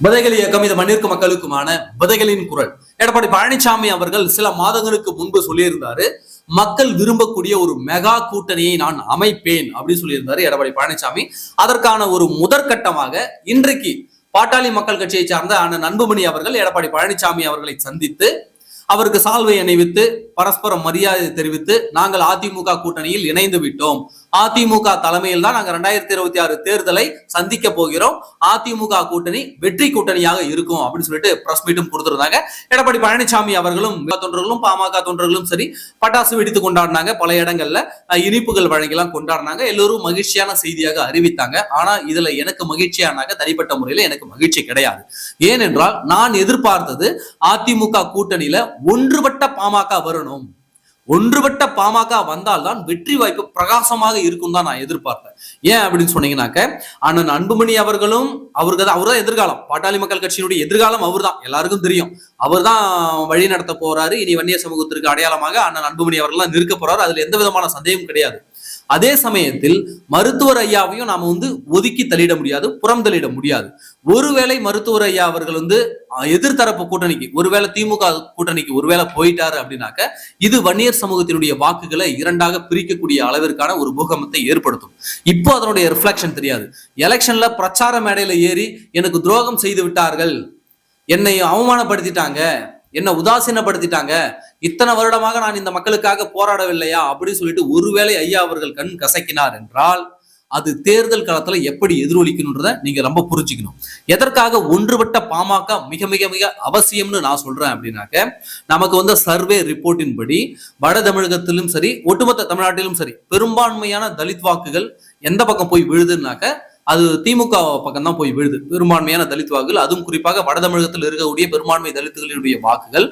பதைகள் இயக்கம் இது மண்ணிற்கு மக்களுக்குமான பதைகளின் குரல். எடப்பாடி பழனிசாமி அவர்கள் சில மாதங்களுக்கு முன்பு சொல்லியிருந்தாரு மக்கள் விரும்பக்கூடிய ஒரு மெகா கூட்டணியை நான் அமைப்பேன் அப்படின்னு சொல்லியிருந்தாரு எடப்பாடி பழனிசாமி. அதற்கான ஒரு முதற்கட்டமாக இன்றைக்கு பாட்டாளி மக்கள் கட்சியை சார்ந்த அண்ணன் அன்புமணி அவர்கள் எடப்பாடி பழனிசாமி அவர்களை சந்தித்து அவருக்கு சால்வை அணிவித்து பரஸ்பரம் மரியாதை தெரிவித்து நாங்கள் அதிமுக கூட்டணியில் இணைந்து விட்டோம். அதிமுக தலைமையில் தான் நாங்கள் ரெண்டாயிரத்தி இருபத்தி ஆறு தேர்தலை சந்திக்க போகிறோம். அதிமுக கூட்டணி வெற்றி கூட்டணியாக இருக்கும் அப்படின்னு சொல்லிட்டு பிரஸ் மீட்டும் கொடுத்திருந்தாங்க. எடப்பாடி பழனிசாமி அவர்களும் தொண்டர்களும் பாமக தொண்டர்களும் சரி பட்டாசு வெடித்து கொண்டாடினாங்க பல இடங்கள்ல. இனிப்புகள் வழங்கிலாம் கொண்டாடினாங்க. எல்லோரும் மகிழ்ச்சியான செய்தியாக அறிவித்தாங்க. ஆனா இதுல எனக்கு மகிழ்ச்சியானாக்க தனிப்பட்ட முறையில எனக்கு மகிழ்ச்சி கிடையாது. ஏனென்றால் நான் எதிர்பார்த்தது அதிமுக கூட்டணியில ஒன்றுபட்ட பாமக வரணும். ஒன்றுபட்ட பாமக வந்தால்தான் வெற்றி வாய்ப்பு பிரகாசமாக இருக்கும் தான் நான் எதிர்பார்ப்பேன். ஏன் அப்படின்னு சொன்னீங்கன்னாக்க அண்ணன் அன்புமணி அவர்களும் அவருக்கு தான் அவர் தான் எதிர்காலம். பாட்டாளி மக்கள் கட்சியினுடைய எதிர்காலம் அவர் தான் எல்லாருக்கும் தெரியும். அவர் தான் வழி நடத்த போறாரு. இனி வன்னிய சமூகத்திற்கு அடையாளமாக அண்ணன் அன்புமணி அவர்கள் நிற்க போறாரு. அதுல எந்த விதமான சந்தேகம் கிடையாது. அதே சமயத்தில் மருத்துவர் ஐயாவையும் நாம வந்து ஒதுக்கி தள்ளிட முடியாது புறம் தள்ளிட முடியாது. ஒருவேளை மருத்துவர் ஐயா அவர்கள் வந்து எதிர்த்தரப்பு கூட்டணிக்கு ஒருவேளை திமுக கூட்டணிக்கு ஒருவேளை போயிட்டாரு அப்படின்னாக்க இது வன்னியர் சமூகத்தினுடைய வாக்குகளை இரண்டாக பிரிக்கக்கூடிய அளவிற்கான ஒரு பூகமத்தை ஏற்படுத்தும். இப்போ அதனுடைய ரிஃப்ளெக்ஷன் தெரியாது. எலெக்ஷன்ல பிரச்சார மேடையில ஏறி எனக்கு துரோகம் செய்து விட்டார்கள். என்னை அவமானப்படுத்திட்டாங்க. என்ன உதாசீனப்படுத்திட்டாங்க? இத்தனை வருடமாக நான் இந்த மக்களுக்காக போராடவில்லையா? அப்படின்னு சொல்லிட்டு ஒருவேளை ஐயா அவர்கள் கண் கசக்கினார் என்றால் அது தேர்தல் காலத்துல எப்படி எதிரொலிக்கணுன்றத நீங்க ரொம்ப புரிஞ்சுக்கணும். எதற்காக ஒன்றுபட்ட பாமக மிக மிக மிக அவசியம்னு நான் சொல்றேன் அப்படின்னாக்க நமக்கு வந்த சர்வே ரிப்போர்ட்டின் படி வட தமிழகத்திலும் சரி ஒட்டுமொத்த தமிழ்நாட்டிலும் சரி பெரும்பான்மையான தலித் வாக்குகள் எந்த பக்கம் போய் விழுதுன்னாக்க அது திமுக பக்கம் தான் போய் விழுது. பெரும்பான்மையான தலித் வாக்குகள் அதுவும் குறிப்பாக வட தமிழகத்தில் இருக்கக்கூடிய பெரும்பான்மை தலித்துகளினுடைய வாக்குகள்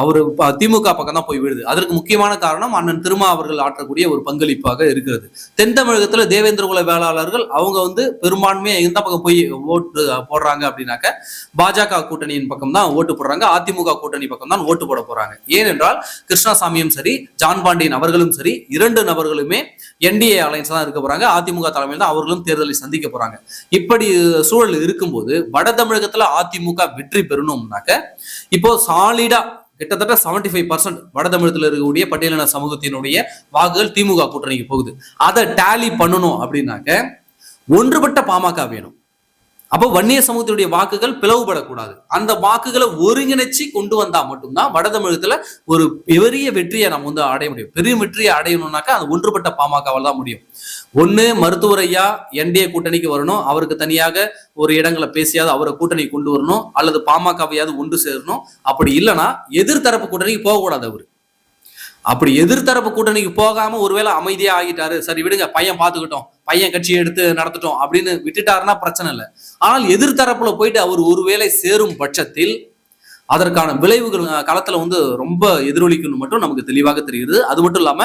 அவர் திமுக பக்கம் தான் போய் விழுது. அதற்கு முக்கியமான காரணம் அண்ணன் திருமா அவர்கள் ஆற்றக்கூடிய ஒரு பங்களிப்பாக இருக்கிறது. தென் தமிழகத்தில் தேவேந்திர குல வேளாளர்கள் அவங்க வந்து பெரும்பான்மையை எந்த பக்கம் போய் ஓட்டு போடுறாங்க அப்படின்னாக்க பாஜக கூட்டணியின் பக்கம் தான் ஓட்டு போடுறாங்க அதிமுக கூட்டணி பக்கம் தான் ஓட்டு போட போறாங்க. ஏனென்றால் கிருஷ்ணசாமியும் சரி ஜான் பாண்டியன் அவர்களும் சரி இரண்டு நபர்களுமே என்டிஏ அலைன்ஸ் தான் இருக்க போறாங்க. அதிமுக தலைமையில் தான் அவர்களும் தேர்தலை சந்திக்க போறாங்க. இப்படி சூழல் இருக்கும்போது வட தமிழகத்துல அதிமுக வெற்றி பெறணும்னாக்க இப்போ சாலிடா கிட்டத்தட்ட 75% ஃபைவ் பர்சன்ட் வட தமிழகத்தில் இருக்கக்கூடிய பட்டியலின சமூகத்தினுடைய வாக்குகள் திமுக கூட்டணிக்கு போகுது. அதை டேலி பண்ணணும் அப்படின்னாக்க ஒன்றுபட்ட பாமக வேணும். அப்போ வன்னிய சமூகத்தினுடைய வாக்குகள் பிளவுபடக்கூடாது. அந்த வாக்குகளை ஒருங்கிணைச்சு கொண்டு வந்தா மட்டும்தான் வட தமிழகத்துல ஒரு பெரிய வெற்றியை நம்ம வந்து அடைய முடியும். பெரிய வெற்றியை அடையணும்னாக்கா அது ஒன்றுபட்ட பாமகவால் தான் முடியும். ஒண்ணு மருத்துவர் ஐயா என்டிஏ கூட்டணிக்கு வரணும். அவருக்கு தனியாக ஒரு இடங்களை பேசியாவது அவரை கூட்டணி கொண்டு வரணும். அல்லது பாமகவையாவது ஒன்று சேரணும். அப்படி இல்லைன்னா எதிர்த்தரப்பு கூட்டணிக்கு போகக்கூடாது அவர். அப்படி எதிர்த்தரப்பு கூட்டணிக்கு போகாம ஒருவேளை அமைதியா ஆகிட்டாரு. சரி விடுங்க பையன் பாத்துக்கிட்டோம். பையன் கட்சியை எடுத்து நடத்தட்டும் அப்படின்னு விட்டுட்டாருன்னா பிரச்சனை இல்லை. ஆனால் எதிர்த்தரப்புல போயிட்டு அவர் ஒருவேளை சேரும் பட்சத்தில் அதற்கான விளைவுகள் களத்துல வந்து ரொம்ப எதிரொலிக்கணும் மட்டும் நமக்கு தெளிவாக தெரியுது அது மட்டும் இல்லாம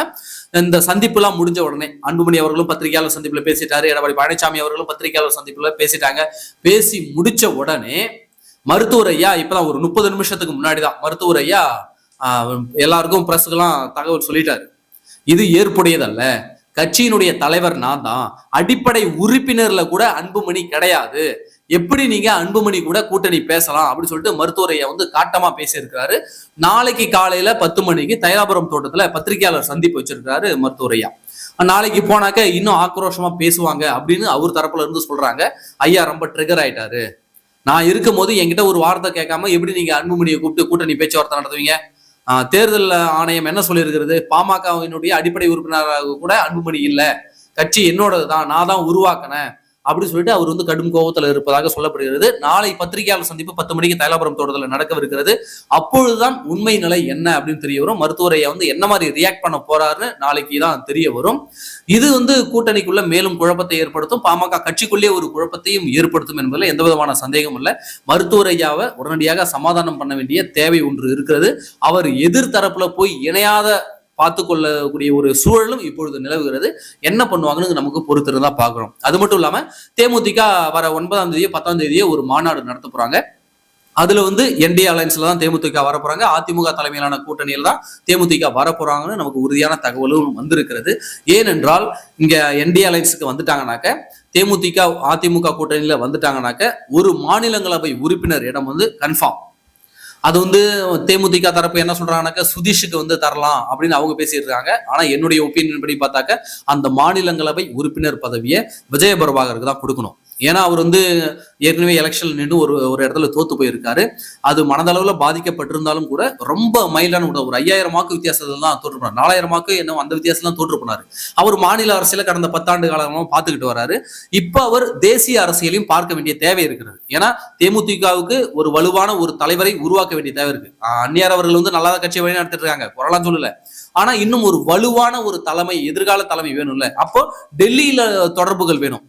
இந்த சந்திப்புலாம் முடிஞ்ச உடனே அன்புமணி அவர்களும் பத்திரிகையாளர் சந்திப்புல பேசிட்டாரு எடப்பாடி பழனிசாமி அவர்களும் பத்திரிகையாளர் சந்திப்புல பேசிட்டாங்க. பேசி முடிச்ச உடனே மருத்துவர் ஐயா இப்பதான் ஒரு முப்பது நிமிஷத்துக்கு முன்னாடி தான் மருத்துவர் ஐயா எல்லாருக்கும் பிரஸுக்கெல்லாம் தகவல் சொல்லிட்டாரு. இது ஏற்புடையதல்ல. கட்சியினுடைய தலைவர் நான் தான். அடிப்படை உறுப்பினர்ல கூட அன்புமணி கிடையாது. எப்படி நீங்க அன்புமணி கூட கூட்டணி பேசலாம் அப்படின்னு சொல்லிட்டு மருத்துவரையை வந்து காட்டமா பேசியிருக்கிறாரு. நாளைக்கு காலையில பத்து மணிக்கு தைலாபுரம் தோட்டத்துல பத்திரிகையாளர் சந்திப்பு வச்சிருக்காரு மருத்துவரையா. நாளைக்கு போனாக்க இன்னும் ஆக்ரோஷமா பேசுவாங்க அப்படின்னு அவர் தரப்புல இருந்து சொல்றாங்க. ஐயா ரொம்ப ட்ரிகர் ஆயிட்டாரு. நான் இருக்கும்போது என்கிட்ட ஒரு வார்த்தை கேட்காம எப்படி நீங்க அன்புமணியை கூப்பிட்டு கூட்டணி பேச்சுவார்த்தை நடத்துவீங்க? தேர்தல் ஆணையம் என்ன சொல்லியிருக்கிறது? பாமகவினுடைய அடிப்படை உறுப்பினராக கூட அன்புமணி இல்லை. கட்சி என்னோடது தான் நான் தான் உருவாக்கினேன். அப்படின்னு சொல்லிட்டு அவர் வந்து கடும் கோபத்தில் இருப்பதாக சொல்லப்படுகிறது. நாளை பத்திரிகையாளர் சந்திப்பு பத்து மணிக்கு தைலாபுரம் தோட்டத்தில் நடக்கவிருக்கிறது. அப்பொழுதுதான் உண்மை நிலை என்ன அப்படின்னு தெரிய வரும். மருத்துவரையை வந்து என்ன மாதிரி ரியாக்ட் பண்ண போறாருன்னு நாளைக்கு தான் தெரிய வரும். இது வந்து கூட்டணிக்குள்ள மேலும் குழப்பத்தை ஏற்படுத்தும். பாமக கட்சிக்குள்ளே ஒரு குழப்பத்தையும் ஏற்படுத்தும் என்பதில் எந்த விதமான சந்தேகம் இல்லை. மருத்துவரையாவை உடனடியாக சமாதானம் பண்ண வேண்டிய தேவை ஒன்று இருக்கிறது. அவர் எதிர்த்தரப்புல போய் இணையாத பார்த்து கொள்ளக்கூடிய ஒரு சூழலும் இப்பொழுது நிலவுகிறது. என்ன பண்ணுவாங்கன்னு நமக்கு பொறுத்திருந்தா பார்க்குறோம். அது மட்டும் இல்லாமல் தேமுதிக வர ஒன்பதாம் தேதியோ பத்தாம் தேதியோ ஒரு மாநாடு நடத்த போகிறாங்க அதுல வந்து என்டிஏ அலைன்ஸ்ல தான் தேமுதிக வர போறாங்க. அதிமுக தலைமையிலான கூட்டணியில் தான் தேமுதிக வர போறாங்கன்னு நமக்கு உறுதியான தகவலும் வந்திருக்கிறது. ஏனென்றால் இங்க என்டிஏ அலைன்ஸுக்கு வந்துட்டாங்கனாக்க தேமுதிக அதிமுக கூட்டணியில வந்துட்டாங்கனாக்க ஒரு மாநிலங்களவை உறுப்பினர் இடம் வந்து கன்ஃபார்ம் அது வந்து தேமுதிக தரப்பு என்ன சொல்றாங்கனாக்க சுதீஷுக்கு வந்து தரலாம் அப்படின்னு அவங்க பேசிட்டு இருக்காங்க ஆனா என்னுடைய ஒப்பீனியன் படி பார்த்தாக்க அந்த மாநிலங்களவை உறுப்பினர் பதவியை விஜய தான் கொடுக்கணும். ஏன்னா அவர் வந்து ஏற்கனவே எலெக்ஷன் நின்று ஒரு ஒரு இடத்துல தோத்து போயிருக்காரு. அது மனதளவுல பாதிக்கப்பட்டிருந்தாலும் கூட ரொம்ப மைலான கூட ஒரு ஐயாயிரம் வாக்கு வித்தியாசத்துல தான் தோற்று போனார் நாலாயிரம் வாக்கு என்ன அந்த வித்தியாசம் தான் தோற்று போனார் அவர் மாநில அரசியல கடந்த பத்தாண்டு காலமாக பார்த்துக்கிட்டு வராரு. இப்போ அவர் தேசிய அரசியலையும் பார்க்க வேண்டிய தேவை இருக்கிறது. ஏன்னா தேமுதிகவுக்கு ஒரு வலுவான ஒரு தலைவரை உருவாக்க வேண்டிய தேவை இருக்கு. அந்நியார் அவர்கள் வந்து நல்லா கட்சியை வழி நடத்திட்டு இருக்காங்க குரலாம் சொல்லல. ஆனா இன்னும் ஒரு வலுவான ஒரு தலைமை எதிர்கால தலைமை வேணும்ல. அப்போ டெல்லியில தொடர்புகள் வேணும்.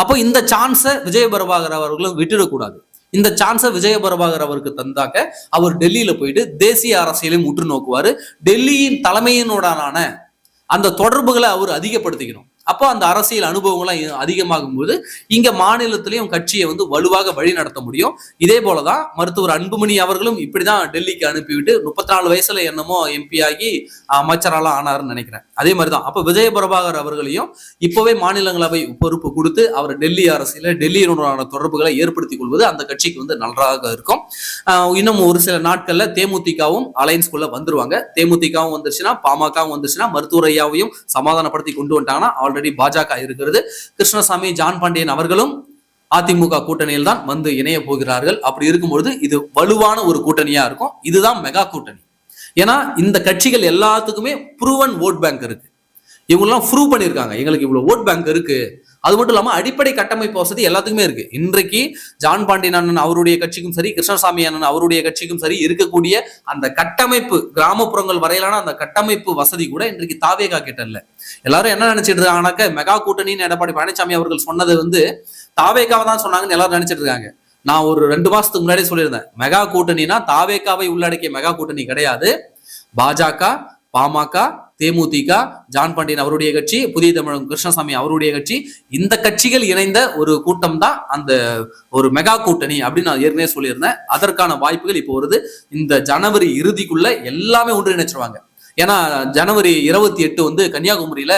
அப்போ இந்த சான்ஸை விஜய பிரபாகர் அவர்களும் விட்டுடக்கூடாது. இந்த சான்ஸை விஜய பிரபாகர் அவருக்கு தந்தாக்க அவர் டெல்லியில போயிட்டு தேசிய அரசியலையும் உற்று நோக்குவாரு டெல்லியின் தலைமையினுடனான அந்த தொடர்புகளை அவர் அதிகப்படுத்திக்கணும். அப்போ அந்த அரசியல் அனுபவங்கள்லாம் அதிகமாகும் போது இங்க மாநிலத்திலையும் கட்சியை வந்து வலுவாக வழி நடத்த முடியும். இதே போலதான் மருத்துவர் அன்புமணி அவர்களும் இப்படிதான் டெல்லிக்கு அனுப்பிவிட்டு முப்பத்தி நாலு வயசுல என்னமோ எம்பி ஆகி அமைச்சராலாம் ஆனாருன்னு நினைக்கிறேன். அதே மாதிரிதான். அப்ப விஜய பிரபாகர் அவர்களையும் இப்பவே மாநிலங்களவை பொறுப்பு கொடுத்து அவர் டெல்லி அரசியல டெல்லியினுடனான தொடர்புகளை ஏற்படுத்திக் கொள்வது அந்த கட்சிக்கு வந்து நன்றாக இருக்கும். இன்னும் ஒரு சில நாட்கள்ல தேமுதிகவும் அலையன்ஸ்குள்ள வந்துருவாங்க. தேமுதிகவும் வந்துருச்சுன்னா பாமகவும் வந்துருச்சுன்னா மருத்துவரையாவையும் சமாதானப்படுத்தி கொண்டு வந்துட்டாங்கன்னா ஆல்ரெடி பாஜக இருக்கிறது. கிருஷ்ணசாமி ஜான் பாண்டியன் அவர்களும் அதிமுக கூட்டணியில் தான் வந்து இணைய போகிறார்கள். அப்படி இருக்கும்பொழுது இது வலுவான ஒரு கூட்டணியா இருக்கும். இதுதான் மெகா கூட்டணி. ஏன்னா இந்த கட்சிகள் எல்லாத்துக்குமே ப்ரூவன் ஓட் பேங்க் இருக்கு. இவங்கெல்லாம் ப்ரூவ் பண்ணியிருக்காங்க. எங்களுக்கு இவ்வளவு ஓட் பேங்க் இருக்கு. அது மட்டும் இல்லாமல் அடிப்படை கட்டமைப்பு வசதி எல்லாத்துக்குமே இருக்கு. இன்றைக்கு ஜான் பாண்டியன் அண்ணன் அவருடைய கட்சிக்கும் சரி கிருஷ்ணசாமி அண்ணன் அவருடைய கட்சிக்கும் சரி இருக்கக்கூடிய அந்த கட்டமைப்பு கிராமப்புறங்கள் வரையிலான அந்த கட்டமைப்பு வசதி கூட இன்றைக்கு தாவேகா கிட்ட இல்லை. எல்லாரும் என்ன நினைச்சிட்டு இருக்காங்கனாக்க மெகா கூட்டணின்னு எடப்பாடி பழனிசாமி அவர்கள் சொன்னது வந்து தாவேகாவை தான் சொன்னாங்கன்னு எல்லாரும் நினைச்சிட்டு இருக்காங்க. நான் ஒரு ரெண்டு மாசத்துக்கு முன்னாடி சொல்லியிருந்தேன். மெகா கூட்டணினா தாவேகாவை உள்ளடக்கிய மெகா கூட்டணி கிடையாது. பாஜக பாமக தேமுதிக ஜான் பாண்டியன் அவருடைய கட்சி புதிய தமிழகம் கிருஷ்ணசாமி அவருடைய கட்சி இந்த கட்சிகள் இணைந்த ஒரு கூட்டம் தான் அந்த ஒரு மெகா கூட்டணி அப்படின்னு நான் ஏற்கனவே சொல்லியிருந்தேன். அதற்கான வாய்ப்புகள் இப்போ வருது. இந்த ஜனவரி இறுதிக்குள்ள எல்லாமே ஒன்றிணைச்சிருவாங்க. ஏன்னா ஜனவரி இருபத்தி எட்டு வந்து கன்னியாகுமரியில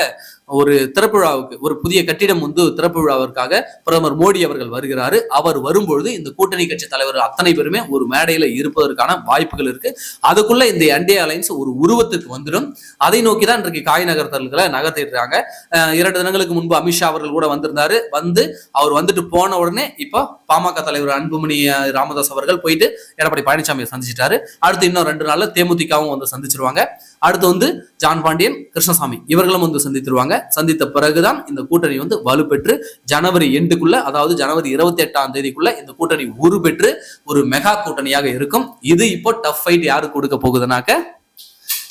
ஒரு திறப்பு விழாவுக்கு ஒரு புதிய கட்டிடம் வந்து திறப்பு விழாவிற்காக பிரதமர் மோடி அவர்கள் வருகிறாரு. அவர் வரும்பொழுது இந்த கூட்டணி கட்சி தலைவர்கள் அத்தனை பேருமே ஒரு மேடையில இருப்பதற்கான வாய்ப்புகள் இருக்கு. அதுக்குள்ள இந்த என்டிஏ அலைன்ஸ் ஒரு உருவத்துக்கு வந்துடும். அதை நோக்கி தான் இன்றைக்கு காய் நகர்த்தல்களை நகர்த்திடுறாங்க. இரண்டு தினங்களுக்கு முன்பு அமித்ஷா அவர்கள் கூட வந்திருந்தாரு. வந்து அவர் வந்துட்டு போன உடனே இப்போ பாமக தலைவர் அன்புமணி ராமதாஸ் அவர்கள் போயிட்டு எடப்பாடி பழனிசாமியை சந்திச்சிட்டாரு. அடுத்து இன்னும் ரெண்டு நாள்ல தேமுதிகவும் வந்து சந்திச்சிருவாங்க. அடுத்து வந்து ஜான் பாண்டியன் கிருஷ்ணசாமி இவர்களும் வந்து சந்தித்திருவாங்க. சந்தித்த பிறகுதான் இந்த கூட்டணி வந்து வலுப்பெற்று ஜனவரி எண்டுக்குள்ள அதாவது ஜனவரி இருபத்தி எட்டாம் தேதிக்குள்ள இந்த கூட்டணி உருபெற்று ஒரு மெகா கூட்டணியாக இருக்கும். இது இப்போ டஃப் ஃபைட் யாரு கொடுக்க போகுதுனாக்க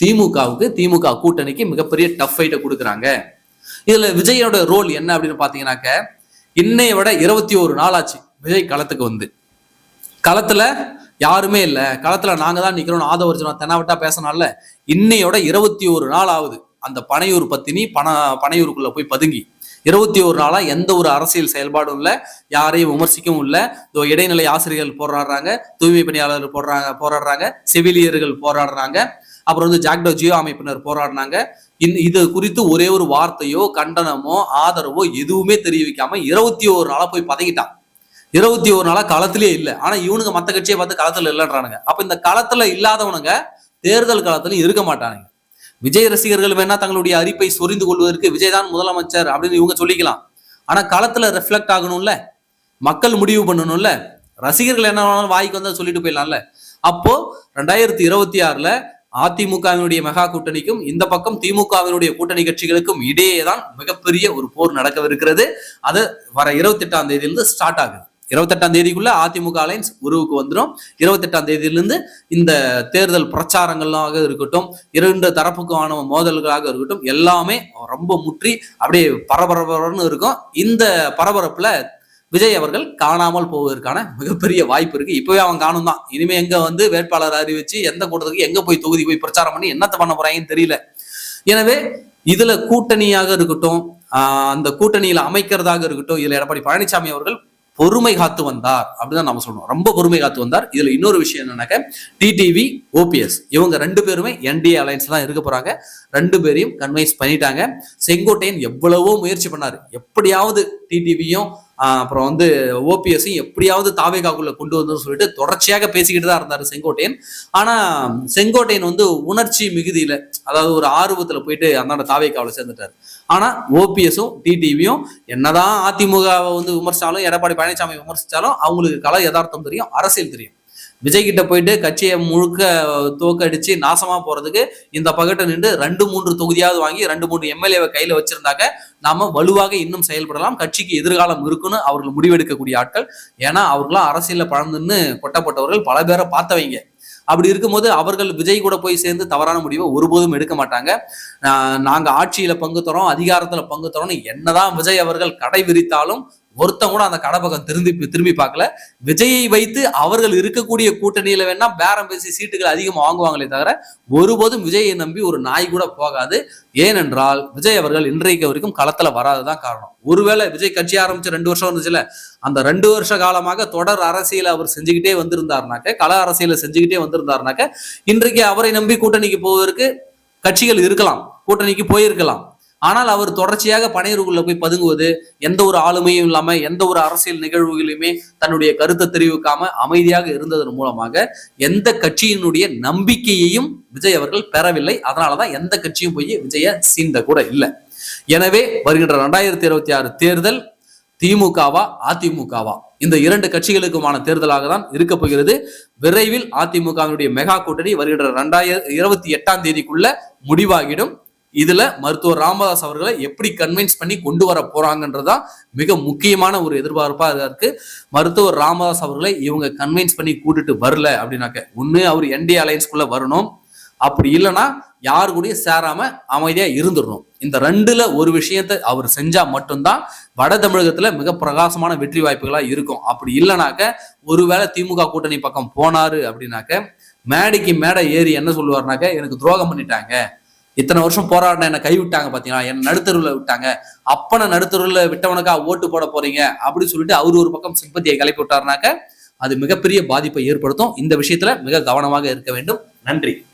திமுகவுக்கு. திமுக கூட்டணிக்கு மிகப்பெரிய டஃப் ஃபைட்டை கொடுக்குறாங்க. இதுல விஜயோட ரோல் என்ன அப்படின்னு பாத்தீங்கன்னாக்க இன்னைய விட இருபத்தி ஒரு நாள் ஆச்சு விஜய் களத்துக்கு வந்து. களத்துல யாருமே இல்லை. களத்துல நாங்க தான் நிக்கிறோம் ஆதவர்ஜனா தெனாவட்டா பேசினால இன்னையோட இருபத்தி ஒரு நாள் ஆகுது அந்த பனையூர் பத்தினி பண பனையூருக்குள்ள போய் பதுங்கி. இருபத்தி ஒரு நாளா எந்த ஒரு அரசியல் செயல்பாடும் இல்லை யாரையும் விமர்சிக்கவும் இல்லை. இதோ இடைநிலை ஆசிரியர்கள் போராடுறாங்க தூய்மை பணியாளர்கள் போடுறாங்க போராடுறாங்க செவிலியர்கள் போராடுறாங்க. அப்புறம் வந்து ஜாக்டோ ஜியோ அமைப்பினர் போராடினாங்க. இன் இது குறித்து ஒரே ஒரு வார்த்தையோ கண்டனமோ ஆதரவோ எதுவுமே தெரிவிக்காம இருபத்தி ஒரு நாளா போய் பதகிட்டான் இருபத்தி ஒரு நாளா களத்திலே இல்லை. ஆனா இவனுங்க மத்த கட்சியை பார்த்து களத்துல இல்லைன்றானுங்க. அப்ப இந்த களத்துல இல்லாதவனுங்க தேர்தல் காலத்திலும் இருக்க மாட்டானுங்க. விஜய் ரசிகர்கள் வேணா தங்களுடைய அறிப்பை சொரிந்து கொள்வதற்கு விஜய் தான் முதலமைச்சர் அப்படின்னு இவங்க சொல்லிக்கலாம். ஆனா களத்துல ரெஃப்ளெக்ட் ஆகணும்ல. மக்கள் முடிவு பண்ணணும்ல. ரசிகர்கள் என்ன வேணாலும் வாய்க்கு வந்தா சொல்லிட்டு போயிடலாம்ல. அப்போ ரெண்டாயிரத்தி இருபத்தி ஆறுல அதிமுகவினுடைய மெகா கூட்டணிக்கும் இந்த பக்கம் திமுகவினுடைய கூட்டணி கட்சிகளுக்கும் இடையே தான் மிகப்பெரிய ஒரு போர் நடக்கவிருக்கிறது. அது வர இருபத்தி எட்டாம் தேதியிலிருந்து ஸ்டார்ட் ஆகுது. இருபத்தெட்டாம் தேதிக்குள்ள அதிமுக அலைன்ஸ் உருவுக்கு வந்துடும் இருபத்தெட்டாம் தேதியிலிருந்து இந்த தேர்தல் பிரச்சாரங்களாக இருக்கட்டும் இரண்டு தரப்புக்கான மோதல்களாக இருக்கட்டும் எல்லாமே ரொம்ப முற்றி அப்படியே பரபரபரன்னு இருக்கும். இந்த பரபரப்புல விஜய் அவர்கள் காணாமல் போவதற்கான மிகப்பெரிய வாய்ப்பு இருக்கு. இப்பவே அவன் காணும் தான். இனிமே எங்க வந்து வேட்பாளர் அறிவிச்சு எந்த கூட்டத்துக்கு எங்க போய் தொகுதி போய் பிரச்சாரம் பண்ணி என்னத்த பண்ண போறாங்கன்னு தெரியல. எனவே இதுல கூட்டணியாக இருக்கட்டும் அந்த கூட்டணியில அமைக்கிறதாக இருக்கட்டும் இதுல எடப்பாடி பழனிசாமி அவர்கள் பொறுமை காத்து வந்தார் அப்படிதான் நம்ம சொல்லணும். ரொம்ப பொறுமை காத்து வந்தார். இதுல இன்னொரு விஷயம் என்னன்னாக்க டிடிவி ஓபிஎஸ் இவங்க ரெண்டு பேருமே என்டிஏ அலைன்ஸ் தான் இருக்க போறாங்க. ரெண்டு பேரையும் கன்வைன்ஸ் பண்ணிட்டாங்க. செங்கோட்டையன் எவ்வளவோ முயற்சி பண்ணாரு. எப்படியாவது டிடிவியும் அப்புறம் வந்து ஓபிஎஸ்ஸையும் எப்படியாவது தாவேகாக்குள்ள கொண்டு வந்து சொல்லிட்டு தொடர்ச்சியாக பேசிக்கிட்டு தான் இருந்தார் செங்கோட்டையன். ஆனா செங்கோட்டையன் வந்து உணர்ச்சி மிகுதியில அதாவது ஒரு ஆர்வத்துல போயிட்டு அந்தாண்ட தாவேகாவில் சேர்ந்துட்டாரு. ஆனா ஓபிஎஸும் டிடிவியும் என்னதான் அதிமுகவை வந்து விமர்சித்தாலும் எடப்பாடி பழனிசாமி விமர்சித்தாலும் அவங்களுக்கு கலை யதார்த்தம் தெரியும் அரசியல் தெரியும். விஜய் கிட்ட போயிட்டு கட்சியை முழுக்க தோக்கடிச்சு நாசமா போறதுக்கு இந்த பக்கத்தை நின்று ரெண்டு மூன்று தொகுதியாவது வாங்கி ரெண்டு மூன்று எம்எல்ஏவை கையில வச்சிருந்தாக்க நாம வலுவாக இன்னும் செயல்படலாம். கட்சிக்கு எதிர்காலம் இருக்குன்னு அவர்கள் முடிவெடுக்கக்கூடிய ஆட்கள். ஏன்னா அவர்களாம் அரசியல பழந்துன்னு கொட்டப்பட்டவர்கள் பல பேரை பார்த்தவங்க. அப்படி இருக்கும்போது அவர்கள் விஜய் கூட போய் சேர்ந்து தவறான முடிவை ஒருபோதும் எடுக்க மாட்டாங்க. நாங்க ஆட்சியில பங்கு தரோம் அதிகாரத்துல பங்கு தரோம்னு என்னதான் விஜய் அவர்கள் கடை விரித்தாலும் ஒருத்தன் கூட அந்த கடை பக்கம் திரும்பி திரும்பி பார்க்கல. விஜயை வைத்து அவர்கள் இருக்கக்கூடிய கூட்டணியில வேணா பேரம் பேசி சீட்டுகள் அதிகமாக வாங்குவாங்களே தவிர ஒருபோதும் விஜயை நம்பி ஒரு நாய் கூட போகாது. ஏனென்றால் விஜய் அவர்கள் இன்றைக்கு வரைக்கும் களத்துல வராதுதான் காரணம். ஒருவேளை விஜய் கட்சி ஆரம்பிச்சு ரெண்டு வருஷம் இருந்துச்சுல அந்த ரெண்டு வருஷ காலமாக தொடர் அரசியலை அவர் செஞ்சுக்கிட்டே வந்திருந்தாருனாக்க கள அரசியலை செஞ்சுக்கிட்டே வந்திருந்தாருனாக்க இன்றைக்கு அவரை நம்பி கூட்டணிக்கு போவதற்கு கட்சிகள் இருக்கலாம் கூட்டணிக்கு போயிருக்கலாம். ஆனால் அவர் தொடர்ச்சியாக பனையூருக்குள்ள போய் பதுங்குவது எந்த ஒரு ஆளுமையும் இல்லாம எந்த ஒரு அரசியல் நிகழ்வுகளையுமே தன்னுடைய கருத்தை தெரிவிக்காம அமைதியாக இருந்ததன் மூலமாக எந்த கட்சியினுடைய நம்பிக்கையையும் விஜய் அவர்கள் பெறவில்லை. அதனாலதான் எந்த கட்சியும் போய் விஜய சீந்த கூட இல்லை. எனவே வருகின்ற ரெண்டாயிரத்தி இருபத்தி ஆறு தேர்தல் திமுகவா அதிமுகவா? இந்த இரண்டு கட்சிகளுக்குமான தேர்தலாக தான் இருக்க போகிறது. விரைவில் அதிமுகவினுடைய மெகா கூட்டணி வருகின்ற ரெண்டாயிரம் இருபத்தி எட்டாம் தேதிக்குள்ள முடிவாகிடும். இதுல மருத்துவர் ராமதாஸ் அவர்களை எப்படி கன்வின்ஸ் பண்ணி கொண்டு வர போறாங்கன்றதுதான் மிக முக்கியமான ஒரு எதிர்பார்ப்பா இருக்கு. மருத்துவர் ராமதாஸ் அவர்களை இவங்க கன்வின்ஸ் பண்ணி கூட்டிட்டு வரல அப்படின்னாக்க ஒண்ணு அவர் என்டி அலையன்ஸ்குள்ள வரணும். அப்படி இல்லைன்னா யாரு கூடயும் சேராம அமைதியா இருந்துடணும். இந்த ரெண்டுல ஒரு விஷயத்த அவர் செஞ்சா மட்டும்தான் வட தமிழகத்துல மிக பிரகாசமான வெற்றி வாய்ப்புகளா இருக்கும். அப்படி இல்லைனாக்க ஒருவேளை திமுக கூட்டணி பக்கம் போனாரு அப்படின்னாக்க மேடைக்கு மேடை ஏறி என்ன சொல்லுவாருனாக்க எனக்கு துரோகம் பண்ணிட்டாங்க. இத்தனை வருஷம் போராடின என்னை கைவிட்டாங்க பார்த்தீங்களா என்ன நடுத்தருவில் விட்டாங்க. அப்பனை நடுத்தருவில் விட்டவனுக்கா ஓட்டு போட போறீங்க? அப்படின்னு சொல்லிட்டு அவர் ஒரு பக்கம் சிம்பத்தியை கிளப்பி விட்டாருனாக்க அது மிகப்பெரிய பாதிப்பை ஏற்படுத்தும். இந்த விஷயத்துல மிக கவனமாக இருக்க வேண்டும். நன்றி.